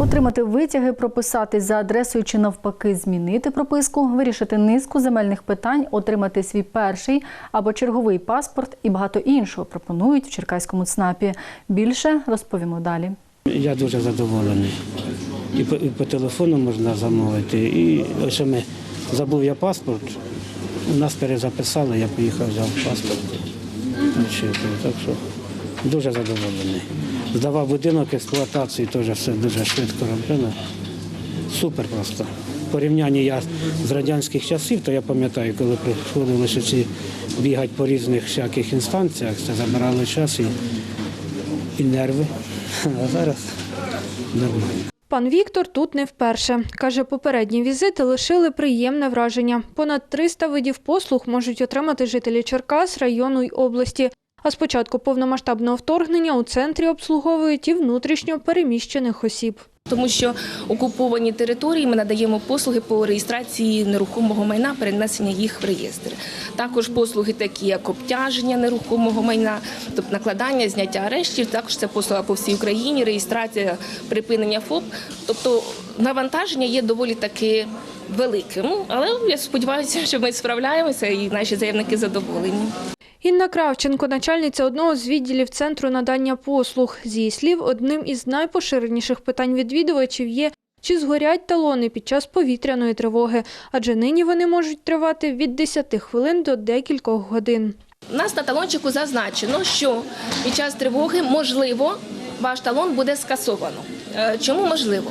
Отримати витяги, прописати за адресою чи навпаки змінити прописку, вирішити низку земельних питань, отримати свій перший або черговий паспорт і багато іншого пропонують в Черкаському ЦНАПі. Більше розповімо далі. Я дуже задоволений. І по, телефону можна замовити. І ось ми забув я паспорт. Нас перезаписали, я поїхав, взяв паспорт. Так що дуже задоволений. Здавав будинок експлуатації, теж все дуже швидко робили. Супер просто. В порівнянні я з радянських часів, то я пам'ятаю, коли приходилося ці бігати по різних всяких інстанціях, це забирало час і, і нерви. А зараз нормально. Пан Віктор тут не вперше. Каже, попередні візити лишили приємне враження. Понад 300 видів послуг можуть отримати жителі Черкас, району й області. А з початку повномасштабного вторгнення у центрі обслуговують і внутрішньо переміщених осіб. Тому що окуповані території ми надаємо послуги по реєстрації нерухомого майна, перенесення їх в реєстр. Також послуги, такі як обтяження нерухомого майна, тобто накладання, зняття арештів. Також це послуга по всій Україні, реєстрація припинення ФОП. Тобто навантаження є доволі таки великим. Але я сподіваюся, що ми справляємося і наші заявники задоволені. Інна Кравченко, начальниця одного з відділів центру надання послуг. З її слів, одним із найпоширеніших питань відвідувачів є, чи згорять талони під час повітряної тривоги, адже нині вони можуть тривати від 10 хвилин до декількох годин. У нас на талончику зазначено, що під час тривоги можливо ваш талон буде скасовано. Е, Чому можливо?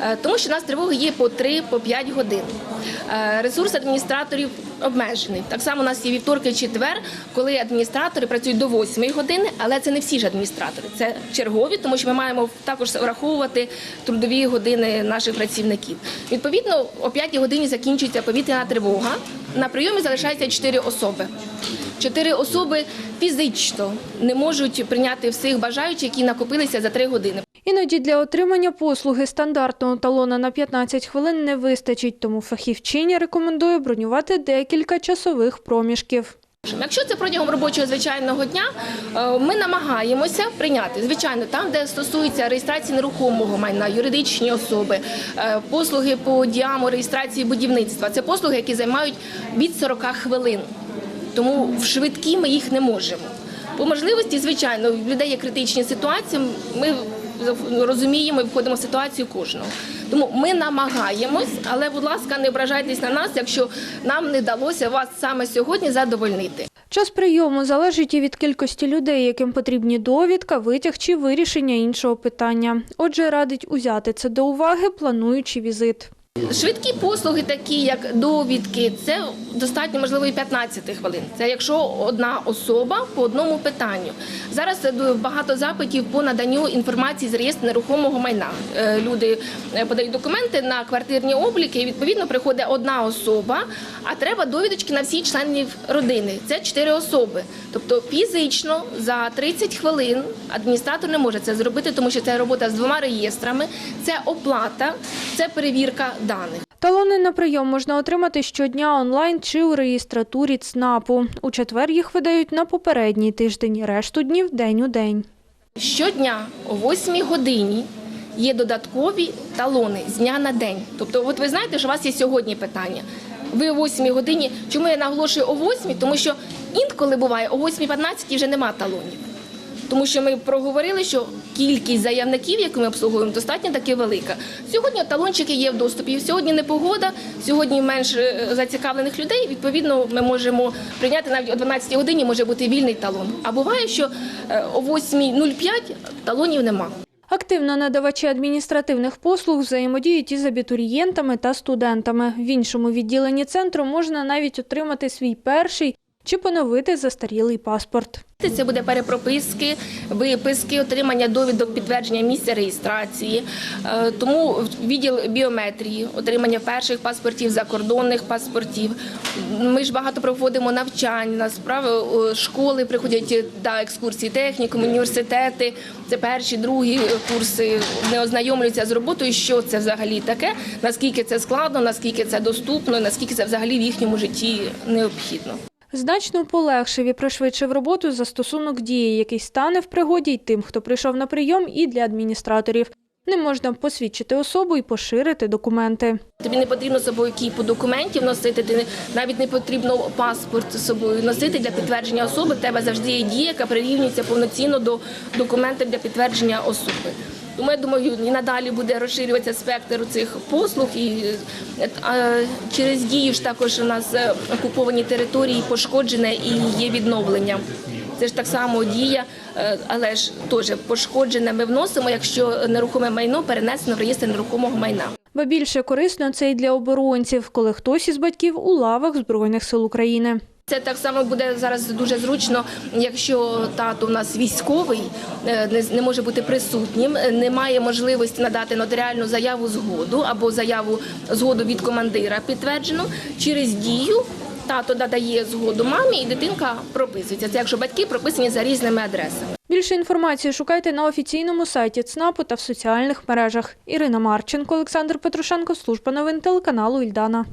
Е, Тому що у нас тривоги є по 3-5 годин. Е, Ресурс адміністраторів обмежений. Так само у нас є вівторки, четвер, коли адміністратори працюють до 8 години, але це не всі ж адміністратори, це чергові, тому що ми маємо також враховувати трудові години наших працівників. Відповідно, о 5 годині закінчується повітряна тривога. На прийомі залишається 4 особи. Чотири особи фізично не можуть прийняти всіх бажаючих, які накопилися за 3 години. Іноді для отримання послуги стандартного талона на 15 хвилин не вистачить, тому фахівчиня рекомендує бронювати декілька часових проміжків. Якщо це протягом робочого звичайного дня, е, ми намагаємося прийняти звичайно там, де стосується реєстрації нерухомого майна, юридичні особи, е, послуги по діаму реєстрації будівництва. Це послуги, які займають від 40 хвилин. Тому в швидкі ми їх не можемо. По можливості, звичайно, в людей є критичні ситуації. Ми розуміємо і входимо в ситуацію кожного. Тому ми намагаємось, але, будь ласка, не ображайтесь на нас, якщо нам не вдалося вас саме сьогодні задовольнити. Час прийому залежить і від кількості людей, яким потрібні довідка, витяг чи вирішення іншого питання. Отже, радить узяти це до уваги, плануючи візит. Швидкі послуги, такі як довідки, це достатньо можливо і 15 хвилин. Це якщо одна особа по одному питанню. Зараз е, багато запитів по наданню інформації з реєстру нерухомого майна. Е, Люди е, подають документи на квартирні обліки, і відповідно приходить одна особа, а треба довідочки на всіх членів родини. Це чотири особи. Тобто фізично за 30 хвилин адміністратор не може це зробити, тому що це робота з двома реєстрами, це оплата, це перевірка даних. Талони на прийом можна отримати щодня онлайн чи у реєстратурі ЦНАПу. У четвер їх видають на попередній тиждень, решту днів день у день. Щодня о 8 годині є додаткові талони з дня на день. Тобто, от ви знаєте, що у вас є сьогодні питання. Ви о 8 годині. Чому я наголошую о 8? Тому що інколи буває о 8.15 вже нема талонів. Тому що ми проговорили, що кількість заявників, яку ми обслуговуємо, достатньо таки велика. Сьогодні талончики є в доступі. Сьогодні не погода, сьогодні менш е, зацікавлених людей. Відповідно, ми можемо прийняти навіть о 12 годині може бути вільний талон. А буває, що е, о 8.05 талонів нема. Активно надавачі адміністративних послуг взаємодіють із абітурієнтами та студентами. В іншому відділенні центру можна навіть отримати свій перший чи поновити застарілий паспорт. Це буде перепрописки, виписки, отримання довідок підтвердження місця реєстрації. Е, Тому відділ біометрії, отримання перших паспортів, закордонних паспортів. Ми ж багато проводимо навчань, на справи школи приходять на екскурсії технікум, університети. Це перші, другі курси. Не ознайомлюються з роботою, що це взагалі таке, наскільки це складно, наскільки це доступно, наскільки це взагалі в їхньому житті необхідно. Значно полегшив і пришвидшив роботу застосунок дії, який стане в пригоді й тим, хто прийшов на прийом, і для адміністраторів. Ним можна посвідчити особу і поширити документи. Тобі не потрібно з собою кіпу документів носити, ти не- навіть не потрібно паспорт з собою носити для підтвердження особи. Тебе завжди є дія, яка прирівнюється повноцінно до документів для підтвердження особи. Тому я думаю, і надалі буде розширюватися спектр цих послуг. І через дію ж також у нас е, окуповані території пошкоджені і є відновлення. Це ж так само дія, е, але ж теж пошкоджене ми вносимо, якщо нерухоме майно перенесено в реєстр нерухомого майна. Ба більше корисно це і для оборонців, коли хтось із батьків у лавах Збройних сил України. Це так само буде зараз дуже зручно, якщо тато у нас військовий, е, не, може бути присутнім, е, немає можливості надати нотаріальну заяву згоду або заяву згоду від командира підтверджену через дію. Тато надає згоду мамі, і дитинка прописується. Це якщо батьки прописані за різними адресами. Більше інформації шукайте на офіційному сайті ЦНАПу та в соціальних мережах. Ірина Марченко, Олександр Петрушенко, служба новин телеканалу Ільдана.